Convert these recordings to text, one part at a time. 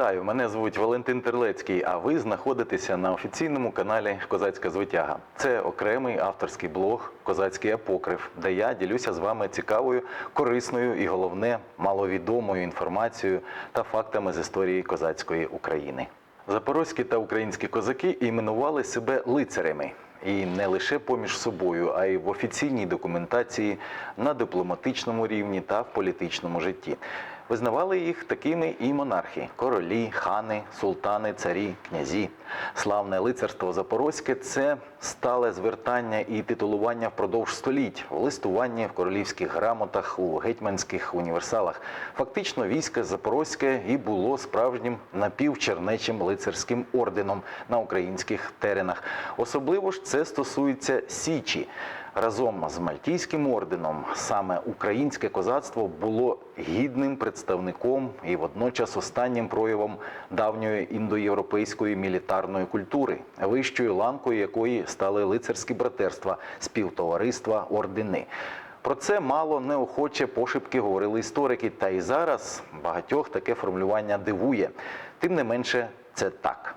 Вітаю! Мене звуть Валентин Терлецький. А ви знаходитеся на офіційному каналі Козацька звитяга. Це окремий авторський блог Козацький апокриф, де я ділюся з вами цікавою, корисною і головне маловідомою інформацією та фактами з історії козацької України. Запорозькі та українські козаки іменували себе лицарями. І не лише поміж собою, а й в офіційній документації на дипломатичному рівні та в політичному житті. Визнавали їх такими і монархи: королі, хани, султани, царі, князі. Славне лицарство Запорозьке це стале звертання і титулування впродовж століть, в листуванні, в королівських грамотах, у гетьманських універсалах. Фактично, військо Запорозьке і було справжнім напівчернечим лицарським орденом на українських теренах. Особливо ж це стосується Січі. Разом з Мальтійським орденом саме українське козацтво було гідним представником і водночас останнім проявом давньої індоєвропейської мілітарної культури, вищою ланкою якої стали лицарські братерства, співтовариства, ордени. Про це мало неохоче пошепки говорили історики, та й зараз багатьох таке формулювання дивує. Тим не менше, це так.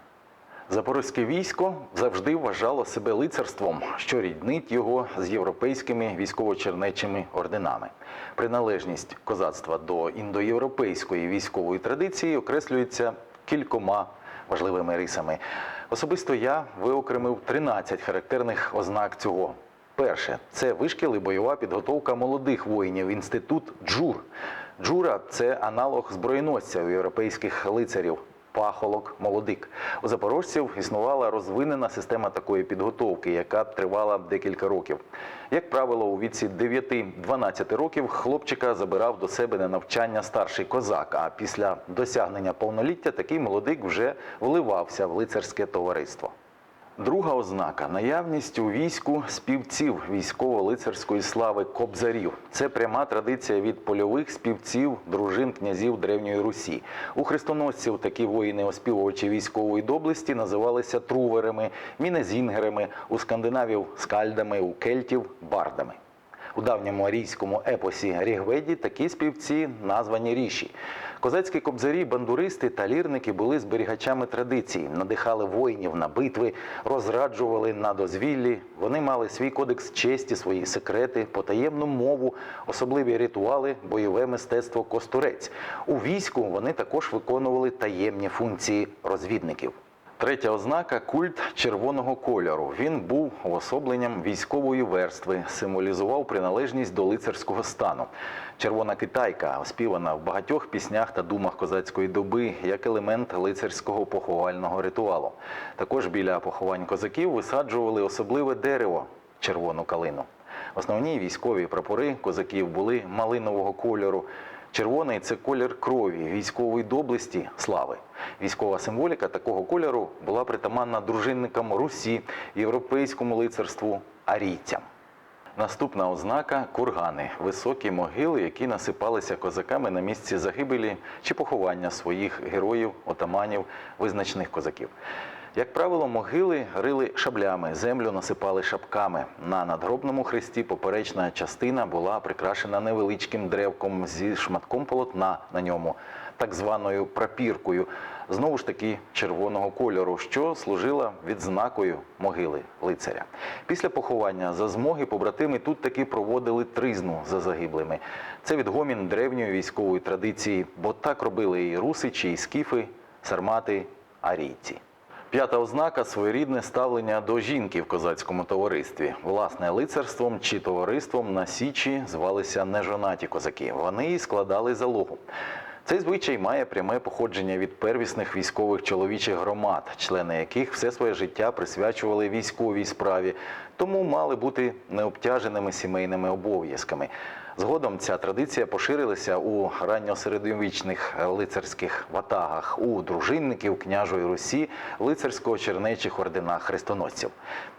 Запорозьке військо завжди вважало себе лицарством, що ріднить його з європейськими військово-чернечими орденами. Приналежність козацтва до індоєвропейської військової традиції окреслюється кількома важливими рисами. Особисто я виокремив 13 характерних ознак цього. Перше це вишкіл і бойова підготовка молодих воїнів. Інститут джур. Джура це аналог зброєносця у європейських лицарів. Пахолок, молодик. У запорожців існувала розвинена система такої підготовки, яка тривала декілька років. Як правило, у віці 9-12 років хлопчика забирав до себе на навчання старший козак. А після досягнення повноліття такий молодик вже вливався в лицарське товариство. Друга ознака наявність у війську співців військово-лицарської слави кобзарів. Це пряма традиція від польових співців дружин князів Древньої Русі. У хрестоносців такі воїни, оспівувачі військової доблесті, називалися труверами, мінезінгерами, у скандинавів скальдами, у кельтів бардами. У давньому арійському епосі Рігведі такі співці названі ріші. Козацькі кобзарі, бандуристи та лірники були зберігачами традицій, надихали воїнів на битви, розраджували на дозвіллі. Вони мали свій кодекс честі, свої секрети, потаємну мову, особливі ритуали, бойове мистецтво костурець. У війську вони також виконували таємні функції розвідників. Третя ознака культ червоного кольору. Він був уособленням військової верстви, символізував приналежність до лицарського стану. Червона китайка, оспівана в багатьох піснях та думах козацької доби, як елемент лицарського поховального ритуалу. Також біля поховань козаків висаджували особливе дерево червону калину. Основні військові прапори козаків були малинового кольору. Червоний це колір крові, військової доблесті, слави. Військова символіка такого кольору була притаманна дружинникам Русі, європейському лицарству, арійцям. Наступна ознака кургани високі могили, які насипалися козаками на місці загибелі чи поховання своїх героїв, отаманів, визначених козаків. Як правило, могили рили шаблями, землю насипали шапками. На надгробному хресті поперечна частина була прикрашена невеличким древком зі шматком полотна на ньому, так званою прапіркою, знову ж таки червоного кольору, що служила відзнакою могили лицаря. Після поховання за змоги побратими тут таки проводили тризну за загиблими. Це відгомін древньої військової традиції, бо так робили і русичі, і скіфи, сармати, арійці. П'ята ознака своєрідне ставлення до жінки в козацькому товаристві. Власне, лицарством чи товариством на січі звалися нежонаті козаки. Вони і складали залогу. Цей звичай має пряме походження від первісних військових чоловічих громад, члени яких все своє життя присвячували військовій справі, тому мали бути необтяженими сімейними обов'язками. Згодом ця традиція поширилася у ранньосередньовічних лицарських ватагах, у дружинників княжої Русі, лицарсько-чернечих орденах хрестоносців.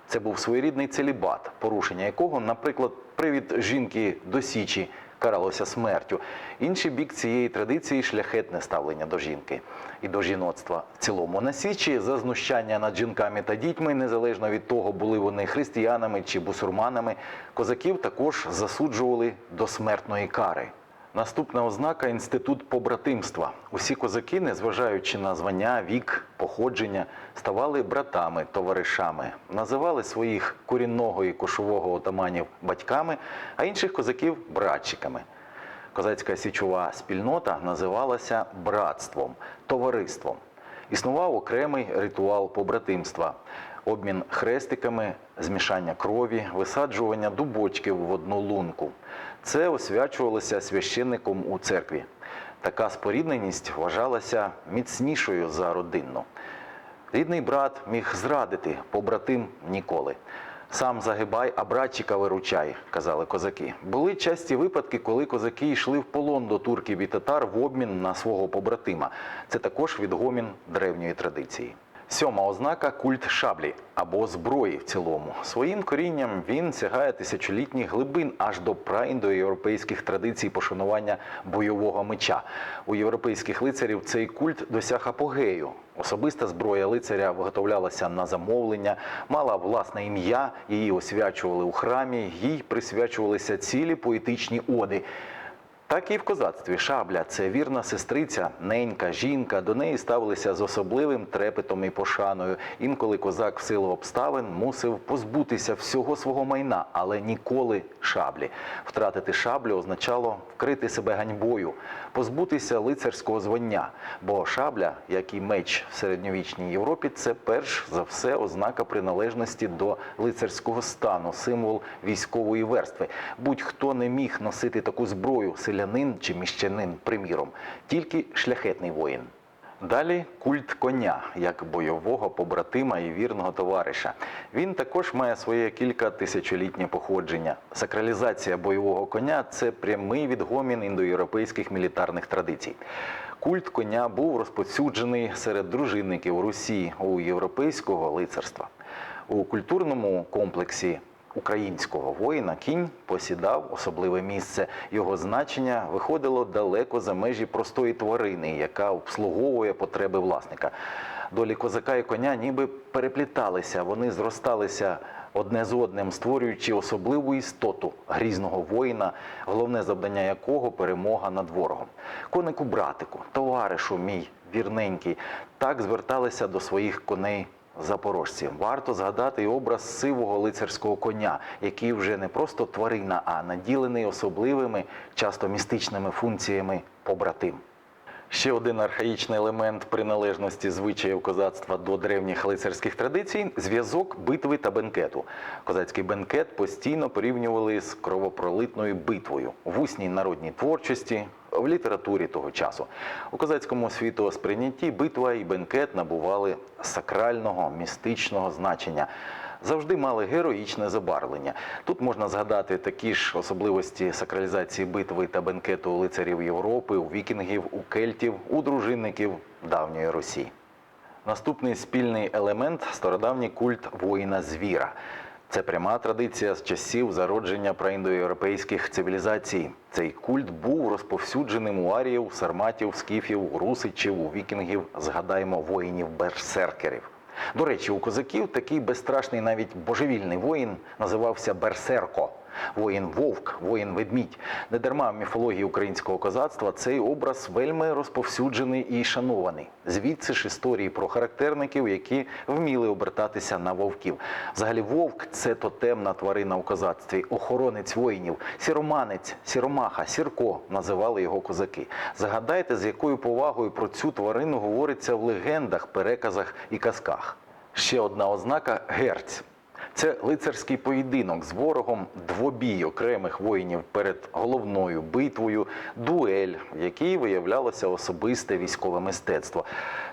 Це був своєрідний целібат, порушення якого, наприклад, привід жінки до січі каралося смертю. Інший бік цієї традиції шляхетне ставлення до жінки і до жіноцтва в цілому. На січі за знущання над жінками та дітьми, незалежно від того, були вони християнами чи бусурманами, козаків також засуджували до смертної кари. Наступна ознака інститут побратимства. Усі козаки, незважаючи на звання, вік, походження, ставали братами, товаришами, називали своїх корінного і кошового отаманів батьками, а інших козаків братчиками. Козацька січова спільнота називалася братством, товариством. Існував окремий ритуал побратимства, обмін хрестиками, змішання крові, висаджування дубочків в одну лунку. Це освячувалося священником у церкві. Така спорідненість вважалася міцнішою за родинну. Рідний брат міг зрадити, побратим ніколи. Сам загибай, а братчика виручай, казали козаки. Були часті випадки, коли козаки йшли в полон до турків і татар в обмін на свого побратима. Це також відгомін древньої традиції. Сьома ознака культ шаблі або зброї в цілому. Своїм корінням він сягає тисячолітніх глибин аж до праіндоєвропейських традицій пошанування бойового меча. У європейських лицарів цей культ досяг апогею. Особиста зброя лицаря виготовлялася на замовлення, мала власне ім'я, її освячували у храмі, їй присвячувалися цілі поетичні оди. Так і в козацтві шабля це вірна сестриця, ненька, жінка. До неї ставилися з особливим трепетом і пошаною. Інколи козак в силу обставин мусив позбутися всього свого майна, але ніколи шаблі. Втратити шаблю означало вкрити себе ганьбою, позбутися лицарського звання. Бо шабля, як і меч в середньовічній Європі, це перш за все ознака приналежності до лицарського стану, символ військової верстви. Будь-хто не міг носити таку зброю, селянин чи міщанин, приміром, тільки шляхетний воїн. Далі культ коня як бойового побратима і вірного товариша. Він також має своє кілька тисячолітнє походження. Сакралізація бойового коня це прямий відгомін індоєвропейських мілітарних традицій. Культ коня був розповсюджений серед дружинників Русі у європейського лицарства. У культурному комплексі українського воїна кінь посідав особливе місце. Його значення виходило далеко за межі простої тварини, яка обслуговує потреби власника. Долі козака і коня ніби перепліталися, вони зросталися одне з одним, створюючи особливу істоту грізного воїна, головне завдання якого перемога над ворогом. Конику братику, товаришу мій вірненький, так зверталися до своїх коней запорожці. Варто згадати і образ сивого лицарського коня, який вже не просто тварина, а наділений особливими, часто містичними функціями побратим. Ще один архаїчний елемент приналежності звичаїв козацтва до древніх лицарських традицій зв'язок битви та бенкету. Козацький бенкет постійно порівнювали з кровопролитною битвою в усній народній творчості, в літературі того часу. У козацькому світосприйнятті битва і бенкет набували сакрального містичного значення. Завжди мали героїчне забарвлення. Тут можна згадати такі ж особливості сакралізації битви та бенкету у лицарів Європи, у вікінгів, у кельтів, у дружинників давньої Русі. Наступний спільний елемент стародавній культ воїна звіра. Це пряма традиція з часів зародження праіндоєвропейських цивілізацій. Цей культ був розповсюдженим у аріїв, сарматів, скіфів, русичів, у вікінгів, згадаємо, воїнів-берсеркерів. До речі, у козаків такий безстрашний навіть божевільний воїн називався Берсерко. Воїн вовк, воїн ведмідь. Недарма в міфології українського козацтва цей образ вельми розповсюджений і шанований. Звідси ж історії про характерників, які вміли обертатися на вовків. Взагалі, вовк це тотемна тварина у козацтві, охоронець воїнів, сіроманець, сіромаха, сірко називали його козаки. Загадайте, з якою повагою про цю тварину говориться в легендах, переказах і казках. Ще одна ознака герць. Це лицарський поєдинок з ворогом, двобій окремих воїнів перед головною битвою, дуель, в якій виявлялося особисте військове мистецтво.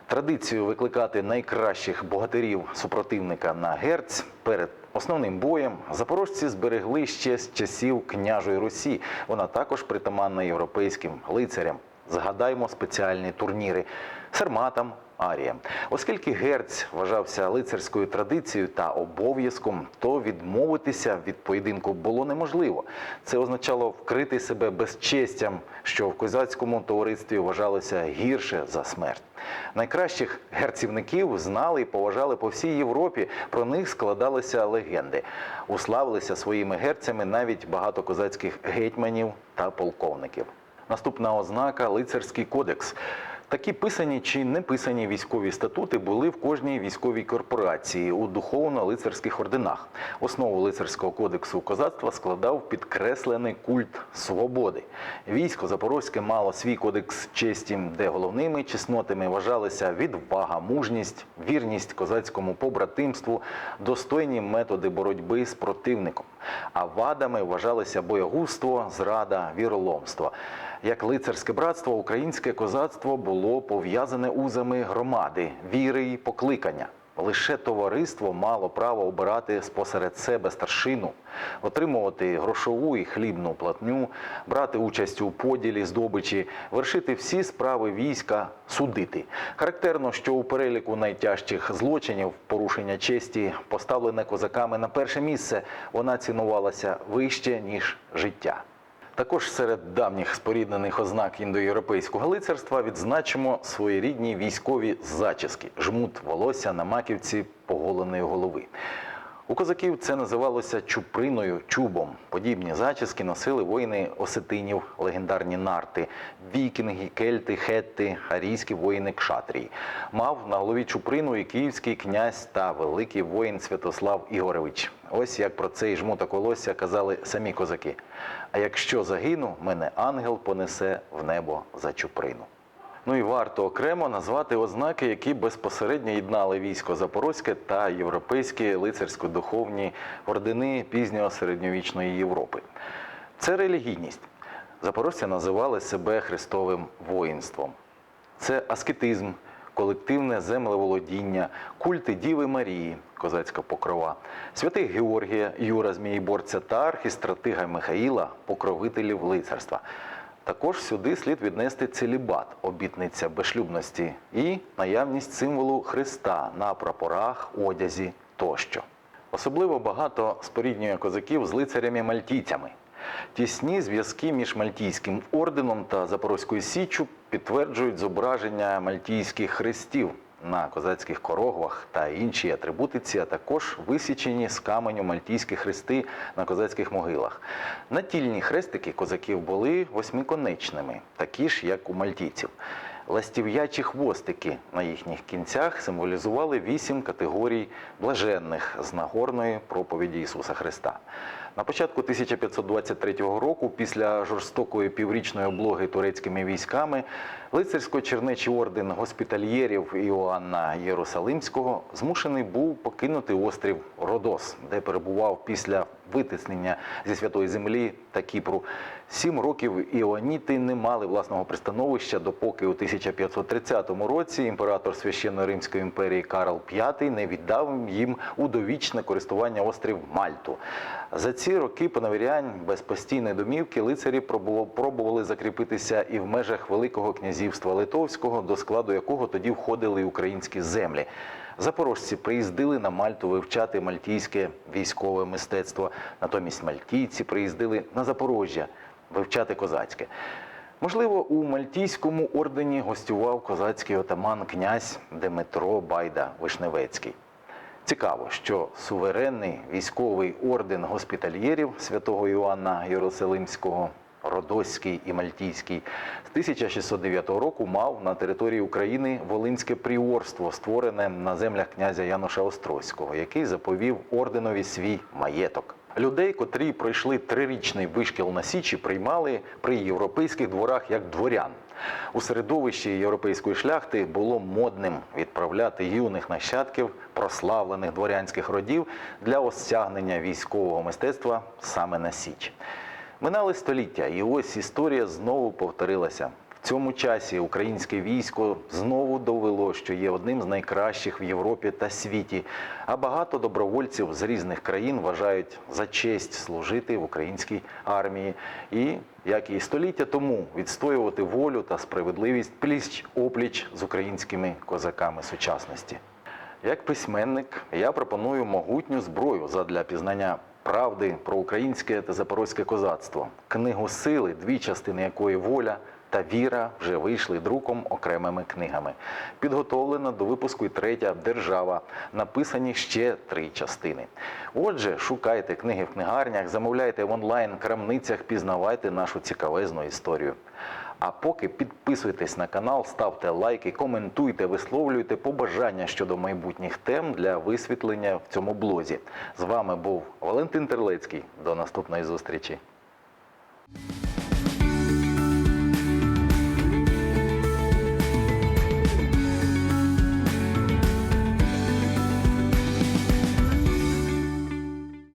Традицію викликати найкращих богатирів супротивника на герць перед основним боєм запорожці зберегли ще з часів княжої Русі. Вона також притаманна європейським лицарям. Згадаймо спеціальні турніри сарматам, аріям. Оскільки герць вважався лицарською традицією та обов'язком, то відмовитися від поєдинку було неможливо. Це означало вкрити себе безчестям, що в козацькому товаристві вважалося гірше за смерть. Найкращих герцівників знали і поважали по всій Європі. Про них складалися легенди. Уславилися своїми герцями навіть багато козацьких гетьманів та полковників. Наступна ознака лицарський кодекс. Такі писані чи не писані військові статути були в кожній військовій корпорації у духовно-лицарських орденах. Основу лицарського кодексу козацтва складав підкреслений культ свободи. Військо Запорозьке мало свій кодекс честі, де головними чеснотами вважалися відвага, мужність, вірність козацькому побратимству, достойні методи боротьби з противником. А вадами вважалися боягузтво, зрада, віроломство. Як лицарське братство, українське козацтво було пов'язане узами громади, віри і покликання. Лише товариство мало право обирати спосеред себе старшину, отримувати грошову і хлібну платню, брати участь у поділі здобичі, вершити всі справи війська, судити. Характерно, що у переліку найтяжчих злочинів порушення честі поставлене козаками на перше місце, вона цінувалася вище ніж життя. Також серед давніх споріднених ознак індоєвропейського лицарства відзначимо своєрідні військові зачіски, жмут волосся на маківці поголеної голови. У козаків це називалося чуприною, чубом. Подібні зачіски носили воїни осетинів, легендарні нарти, вікінги, кельти, хетти, арійські воїни кшатрії. Мав на голові чуприну і київський князь та великий воїн Святослав Ігорович. Ось як про цей жмуток волосся казали самі козаки. А якщо загину, мене ангел понесе в небо за чуприну. Ну і варто окремо назвати ознаки, які безпосередньо єднали військо Запорозьке та європейські лицарсько-духовні ордени пізнього середньовічної Європи. Це релігійність. Запорожці називали себе Христовим воїнством. Це аскетизм, колективне землеволодіння, культи Діви Марії, козацька покрова, святих Георгія, Юра Змієборця та архістратига Михаїла, покровителів лицарства. Також сюди слід віднести целібат, обітниця безшлюбності і наявність символу Христа на прапорах, одязі тощо. Особливо багато споріднює козаків з лицарями-мальтійцями. Тісні зв'язки між Мальтійським орденом та Запорозькою Січчю підтверджують зображення мальтійських хрестів на козацьких корогвах та іншій атрибутиці, а також висічені з каменю мальтійські хрести на козацьких могилах. Натільні хрестики козаків були восьмиконечними, такі ж, як у мальтійців. Ластів'ячі хвостики на їхніх кінцях символізували вісім категорій блаженних з нагорної проповіді Ісуса Христа. На початку 1523 року, після жорстокої піврічної облоги турецькими військами, лицарсько-чернечий орден госпітальєрів Іоанна Єрусалимського змушений був покинути острів Родос, де перебував після витиснення зі святої землі та Кіпру. Сім років іоаніти не мали власного пристановища, допоки у 1530 році імператор священної Римської імперії Карл V не віддав їм у довічне користування острів Мальту. За ці роки поневірянь без постійної домівки лицарі пробували закріпитися і в межах Великого князівства Литовського, до складу якого тоді входили українські землі. Запорожці приїздили на Мальту вивчати мальтійське військове мистецтво. Натомість мальтійці приїздили на Запорожжя вивчати козацьке. Можливо, у Мальтійському ордені гостював козацький отаман князь Дмитро Байда Вишневецький. Цікаво, що суверенний військовий орден госпітальєрів святого Іоанна Єрусалимського, Родоський і Мальтійський з 1609 року мав на території України Волинське пріорство, створене на землях князя Януша Острозького, який заповів орденові свій маєток. Людей, котрі пройшли трирічний вишкіл на Січі, приймали при європейських дворах як дворян. У середовищі європейської шляхти було модним відправляти юних нащадків прославлених дворянських родів для осягнення військового мистецтва саме на Січ. Минали століття, і ось історія знову повторилася. Цьому часі українське військо знову довело, що є одним з найкращих в Європі та світі. А багато добровольців з різних країн вважають за честь служити в українській армії і, як і століття тому, відстоювати волю та справедливість пліч опліч з українськими козаками сучасності. Як письменник я пропоную могутню зброю задля пізнання правди про українське та запорозьке козацтво, книгу сили, дві частини якої воля, та Віра вже вийшли друком окремими книгами. Підготовлена до випуску і третя держава. Написані ще три частини. Отже, шукайте книги в книгарнях, замовляйте в онлайн крамницях, пізнавайте нашу цікавезну історію. А поки підписуйтесь на канал, ставте лайки, коментуйте, висловлюйте побажання щодо майбутніх тем для висвітлення в цьому блозі. З вами був Валентин Терлецький. До наступної зустрічі.